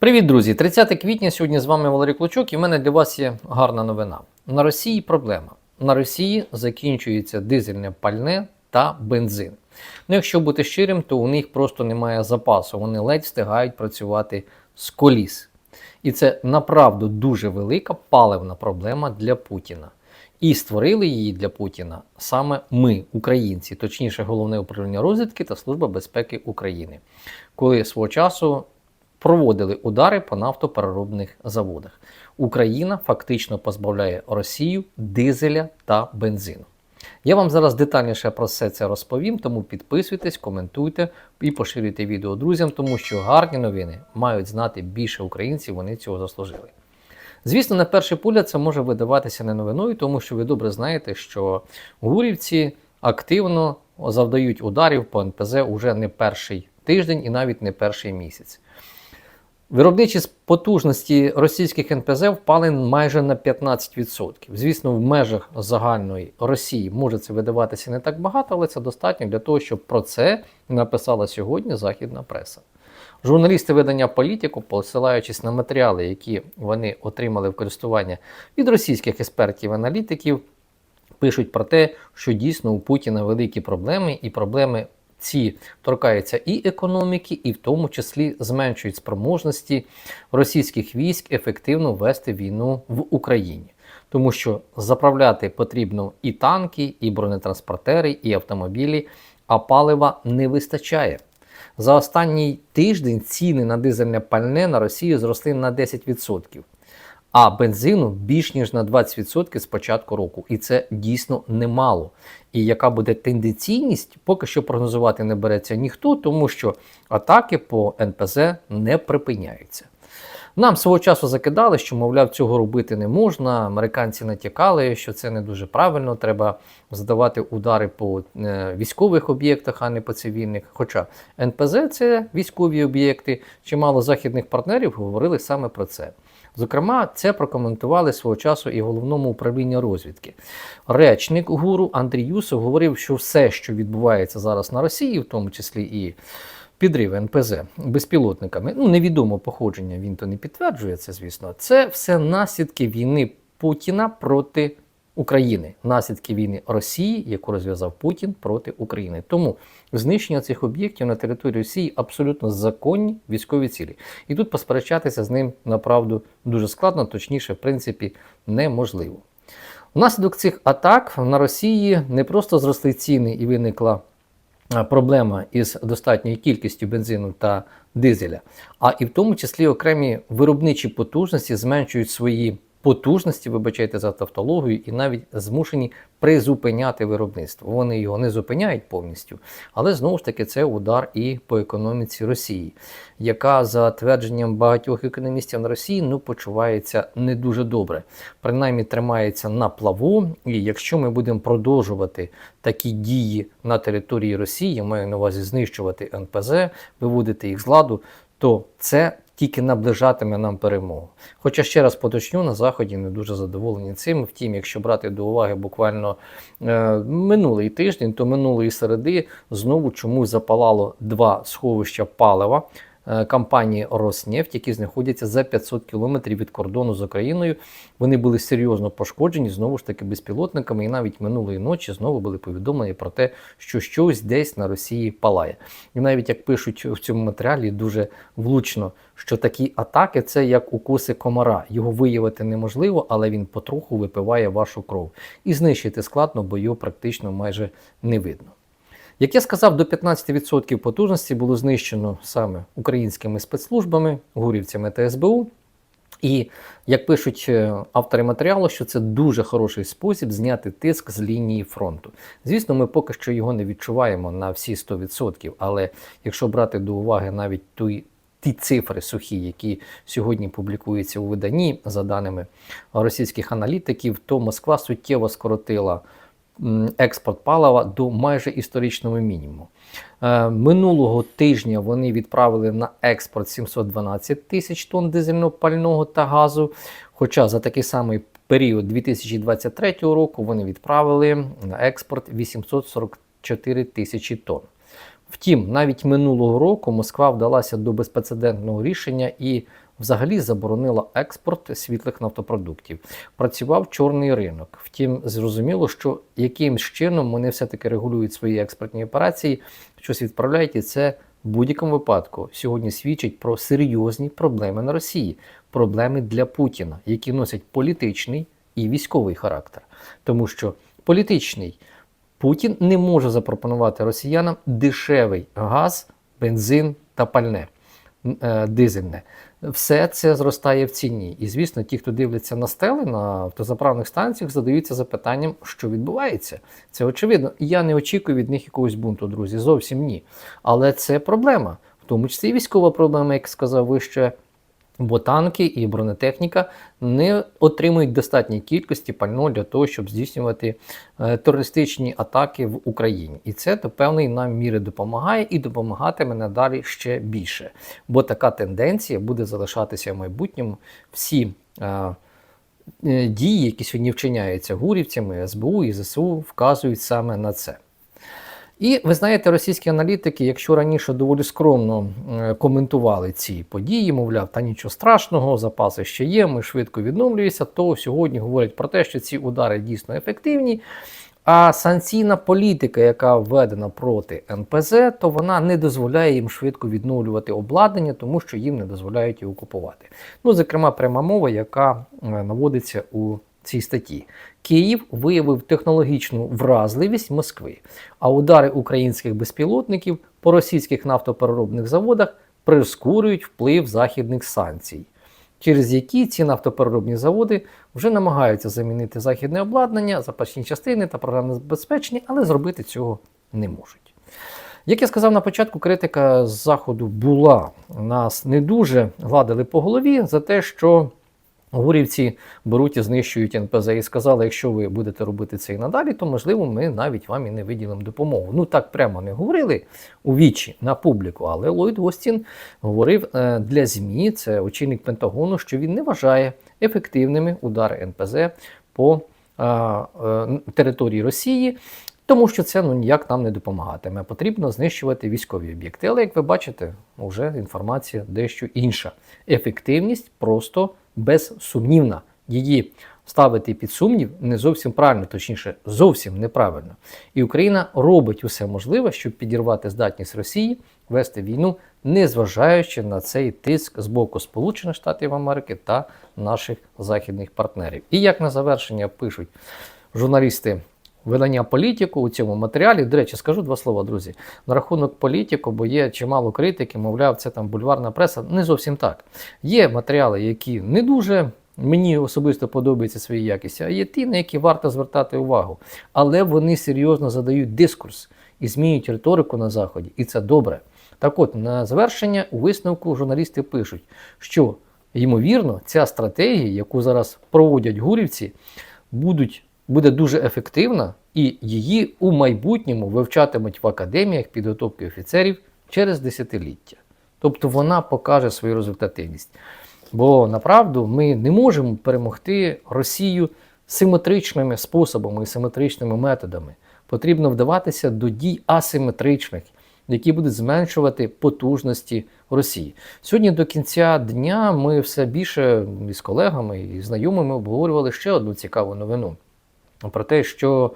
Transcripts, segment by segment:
Привіт, друзі! 30 квітня сьогодні з вами Валерій Клочок, і в мене для вас є гарна новина. На Росії проблема. На Росії закінчується дизельне пальне та бензин. Ну, якщо бути щирим, то у них просто немає запасу. Вони ледь встигають працювати з коліс. І це направду дуже велика паливна проблема для Путіна. І створили її для Путіна саме ми, українці, точніше, головне управління розвідки та Служба безпеки України, коли свого часу проводили удари по нафтопереробних заводах. Україна фактично позбавляє Росію дизеля та бензину. Я вам зараз детальніше про все це розповім, тому підписуйтесь, коментуйте і поширюйте відео друзям, тому що гарні новини мають знати більше українців, вони цього заслужили. Звісно, на перший погляд це може видаватися не новиною, тому що ви добре знаєте, що гурівці активно завдають ударів по НПЗ уже не перший тиждень і навіть не перший місяць. Виробничі потужності російських НПЗ впали майже на 15%. Звісно, в межах загальної Росії може це видаватися не так багато, але це достатньо для того, щоб про це написала сьогодні західна преса. Журналісти видання політику, посилаючись на матеріали, які вони отримали в користування від російських експертів-аналітиків, пишуть про те, що дійсно у Путіна великі проблеми, і проблеми ці торкаються і економіки, і в тому числі зменшують спроможності російських військ ефективно вести війну в Україні. Тому що заправляти потрібно і танки, і бронетранспортери, і автомобілі, а палива не вистачає. За останній тиждень ціни на дизельне пальне на Росію зросли на 10%, а бензину більш ніж на 20% з початку року. І це дійсно немало. І яка буде тенденційність, поки що прогнозувати не береться ніхто, тому що атаки по НПЗ не припиняються. Нам свого часу закидали, що, мовляв, цього робити не можна. Американці натякали, що це не дуже правильно. Треба здавати удари по е, військових об'єктах, а не по цивільних. Хоча НПЗ це військові об'єкти. Чимало західних партнерів говорили саме про це. Зокрема, це прокоментували свого часу і головному управління розвідки. Речник гуру Андрій Юсов говорив, що все, що відбувається зараз на Росії, в тому числі і підрив НПЗ безпілотниками, ну невідомо походження, він то не підтверджує це, звісно. Це все наслідки війни Путіна проти України, наслідки війни Росії, яку розв'язав Путін проти України. Тому знищення цих об'єктів на території Росії абсолютно законні військові цілі. І тут посперечатися з ним направду дуже складно, точніше, в принципі, неможливо. Внаслідок цих атак на Росії не просто зросли ціни і виникла проблема із достатньою кількістю бензину та дизеля, а і в тому числі окремі виробничі потужності зменшують свої потужності, вибачайте за тавтологію, і навіть змушені призупиняти виробництво. Вони його не зупиняють повністю, але знову ж таки це удар і по економіці Росії, яка за твердженням багатьох економістів на Росії ну почувається не дуже добре, принаймні тримається на плаву. І якщо ми будемо продовжувати такі дії на території Росії, я маю на увазі знищувати НПЗ, виводити їх з ладу, то це тільки наближатиме нам перемогу. Хоча ще раз поточню, на Заході не дуже задоволені цим. Втім, якщо брати до уваги буквально е, минулий тиждень, то минулої середи знову чомусь запалало два сховища палива. Е, компанії Роснефть, які знаходяться за 500 кілометрів від кордону з Україною. Вони були серйозно пошкоджені знову ж таки безпілотниками, і навіть минулої ночі знову були повідомлені про те, що щось десь на Росії палає. І навіть як пишуть в цьому матеріалі дуже влучно, що такі атаки це як укуси комара. Його виявити неможливо, але він потроху випиває вашу кров. І знищити складно, бо його практично майже не видно. Як я сказав, до 15% потужності було знищено саме українськими спецслужбами, гурівцями та СБУ. І як пишуть е, автори матеріалу, що це дуже хороший спосіб зняти тиск з лінії фронту. Звісно, ми поки що його не відчуваємо на всі 100%, але якщо брати до уваги навіть той. Ті цифри сухі, які сьогодні публікуються у виданні, за даними російських аналітиків, то Москва суттєво скоротила експорт палива до майже історичного мінімуму. Е, минулого тижня вони відправили на експорт 712 тисяч тонн дизельного пального та газу. Хоча за такий самий період 2023 року вони відправили на експорт 844 тисячі тонн. Втім, навіть минулого року Москва вдалася до безпрецедентного рішення і взагалі заборонила експорт світлих нафтопродуктів. Працював чорний ринок. Втім, зрозуміло, що якимсь чином вони все-таки регулюють свої експортні операції, щось відправляють, і це в будь-якому випадку сьогодні свідчить про серйозні проблеми на Росії, проблеми для Путіна, які носять політичний і військовий характер. Тому що політичний Путін не може запропонувати росіянам дешевий газ, бензин та пальне дизельне. Все це зростає в ціні. І звісно, ті, хто дивляться на стели на автозаправних станціях, задаються запитанням, що відбувається. Це очевидно. І Я не очікую від них якогось бунту, друзі. Зовсім ні. Але це проблема, в тому числі військова проблема, як сказав вище. Бо танки і бронетехніка не отримують достатньої кількості пального для того, щоб здійснювати е, терористичні атаки в Україні. І це до певної нам міри допомагає і допомагатиме надалі ще більше. Бо така тенденція буде залишатися в майбутньому. Всі е, е, дії, які сьогодні вчиняються гурівцями, СБУ і ЗСУ, вказують саме на це. І ви знаєте, російські аналітики, якщо раніше доволі скромно е, коментували ці події, мовляв, та нічого страшного, запаси ще є, ми швидко відновлюємося, то сьогодні говорять про те, що ці удари дійсно ефективні. А санкційна політика, яка введена проти НПЗ, то вона не дозволяє їм швидко відновлювати обладнання, тому що їм не дозволяють його купувати. Ну, зокрема, пряма мова, яка е, наводиться у цій статті. Київ виявив технологічну вразливість Москви, а удари українських безпілотників по російських нафтопереробних заводах прискорюють вплив західних санкцій, через які ці нафтопереробні заводи вже намагаються замінити західне обладнання, запасні частини та програмне забезпечення, але зробити цього не можуть. Як я сказав на початку, критика з заходу була. Нас не дуже гладили по голові за те, що Гурівці беруть і знищують НПЗ і сказали, якщо ви будете робити це і надалі, то можливо ми навіть вам і не виділимо допомогу. Ну так прямо не говорили у вічі на публіку, але Ллойд Остін говорив е, для ЗМІ, це очільник Пентагону, що він не вважає ефективними удари НПЗ по а, е, території Росії. Тому що це ну ніяк нам не допомагатиме. Потрібно знищувати військові об'єкти. Але як ви бачите, вже інформація дещо інша. Ефективність просто безсумнівна. Її ставити під сумнів не зовсім правильно, точніше, зовсім неправильно. І Україна робить усе можливе, щоб підірвати здатність Росії вести війну, незважаючи на цей тиск з боку Сполучених Штатів Америки та наших західних партнерів. І як на завершення пишуть журналісти. Видання політику у цьому матеріалі. До речі, скажу два слова, друзі. На рахунок політику, бо є чимало критики, мовляв, це там бульварна преса. Не зовсім так. Є матеріали, які не дуже мені особисто подобаються своїй якісті, а є ті, на які варто звертати увагу. Але вони серйозно задають дискурс і змінюють риторику на Заході, і це добре. Так от, на завершення у висновку журналісти пишуть, що ймовірно, ця стратегія, яку зараз проводять гурівці, будуть буде дуже ефективна, і її у майбутньому вивчатимуть в академіях підготовки офіцерів через десятиліття. Тобто вона покаже свою результативність. Бо направду ми не можемо перемогти Росію симетричними способами і симетричними методами. Потрібно вдаватися до дій асиметричних, які будуть зменшувати потужності Росії. Сьогодні до кінця дня ми все більше із колегами і знайомими обговорювали ще одну цікаву новину про те, що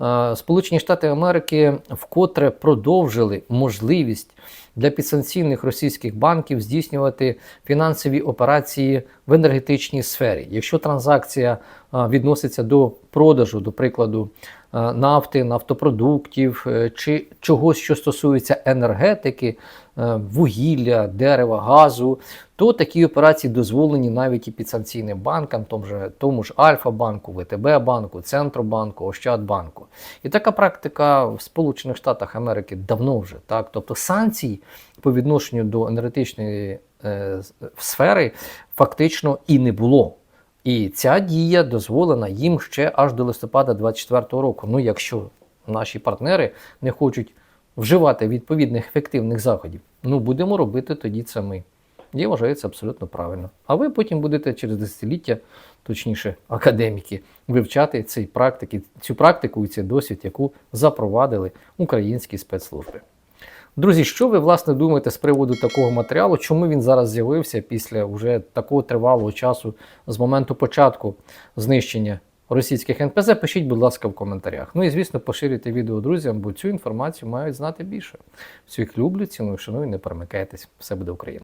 е, Сполучені Штати Америки вкотре продовжили можливість для підсанкційних російських банків здійснювати фінансові операції в енергетичній сфері. Якщо транзакція е, відноситься до продажу, до прикладу, нафти, нафтопродуктів е, чи чогось, що стосується енергетики, е, вугілля, дерева, газу, то такі операції дозволені навіть і підсанкційним банкам, тому ж, тому ж Альфа-банку, ВТБ банку, Центробанку, Ощадбанку. І така практика в Сполучених Штатах Америки давно вже так. Тобто санкцій по відношенню до енергетичної е, сфери фактично і не було. І ця дія дозволена їм ще аж до листопада 2024 року. Ну, якщо наші партнери не хочуть вживати відповідних ефективних заходів, ну будемо робити тоді це ми. Я вважаю це абсолютно правильно. А ви потім будете через десятиліття, точніше, академіки, вивчати цей практики, цю практику і цей досвід, яку запровадили українські спецслужби. Друзі, що ви власне думаєте з приводу такого матеріалу? Чому він зараз з'явився після вже такого тривалого часу з моменту початку знищення російських НПЗ? Пишіть, будь ласка, в коментарях. Ну і звісно, поширюйте відео друзям, бо цю інформацію мають знати більше. Всіх люблю, ціную, шаную, не перемикайтесь. Все буде Україна.